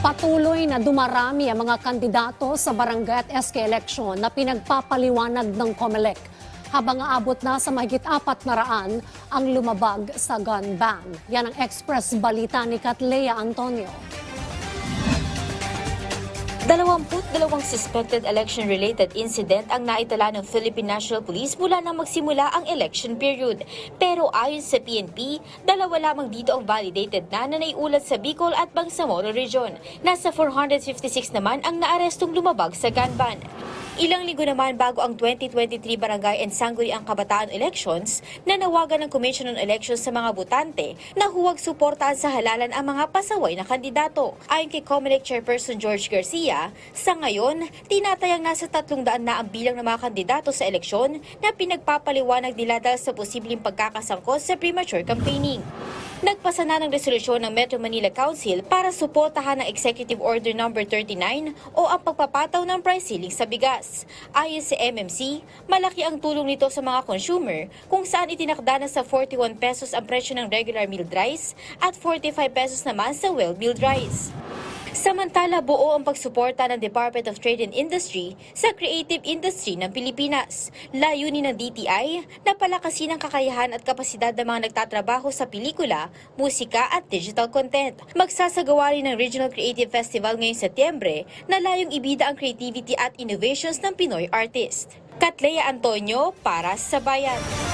Patuloy na dumarami ang mga kandidato sa barangay at SK election na pinagpapaliwanag ng COMELEC habang aabot na sa mahigit apat na raan ang lumabag sa gun ban. Yan ang express balita ni Katlea Antonio. 22 suspected election-related incident ang naitala ng Philippine National Police mula nang magsimula ang election period. Pero ayon sa PNP, dalawa lamang dito ang validated na na naiulat sa Bicol at Bangsamoro Region. Nasa 456 naman ang naarestong lumabag sa gun ban. Ilang linggo naman bago ang 2023 Barangay and Sangguniang Kabataan Elections, nanawagan ng Commission on Elections sa mga botante na huwag suportahan sa halalan ang mga pasaway na kandidato. Ayon kay Comelec Chairperson George Garcia, sa ngayon, tinatayang nasa 300 na ang bilang ng mga kandidato sa eleksyon na pinagpapaliwanag nila dahil sa posibleng pagkakasangkot sa premature campaigning. Nagpasa na ng resolusyon ng Metro Manila Council para suportahan ang Executive Order No. 39 o ang pagpapataw ng price ceiling sa bigas. Ayon sa MMC, malaki ang tulong nito sa mga consumer kung saan itinakda na sa 41 pesos ang presyo ng regular milled rice at 45 pesos naman sa well-milled rice. Samantala, buo ang pagsuporta ng Department of Trade and Industry sa creative industry ng Pilipinas. Layunin ng DTI na palakasin ang kakayahan at kapasidad ng mga nagtatrabaho sa pelikula, musika at digital content. Magsasagawa rin ng Regional Creative Festival ngayong Setyembre na layong ibida ang creativity at innovations ng Pinoy artist. Katlea Antonio para sa Bayan.